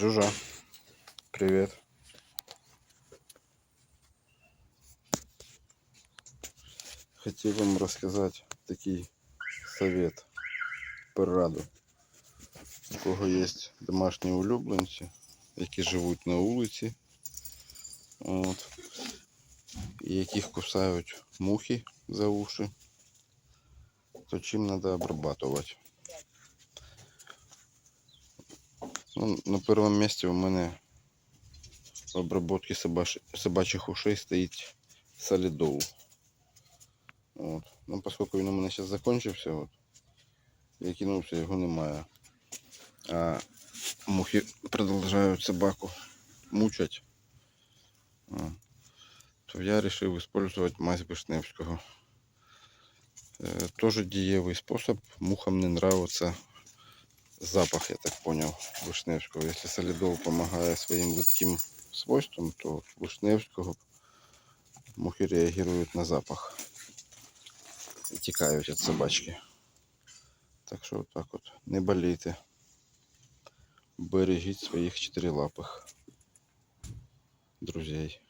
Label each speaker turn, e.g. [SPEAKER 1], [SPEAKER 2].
[SPEAKER 1] Жужа, привет. Хотів вам розказати такий совет, пораду. У кого є домашні улюбленці, які живуть на вулиці, от, і яких кусають мухи за уші, то чим треба обрабатувати. Ну, на первом месте у мене в обработке собач... собачих ушей стоїть солидол. От. Ну, поскольку він у мене зараз закінчився, от, я кинувся, його немає. А мухи продовжують собаку мучать. То я вирішив використовувати мазь Вишневського. Тоже дієвий спосіб. Мухам не нравится запах, я так понял, Вишневського. Если солидол помогает своим липким свойствам, то Вишневського мухи реагируют на запах. І тікають від собачки. Так що отак от. Не болійте. Бережіть своїх чотирилапих друзей.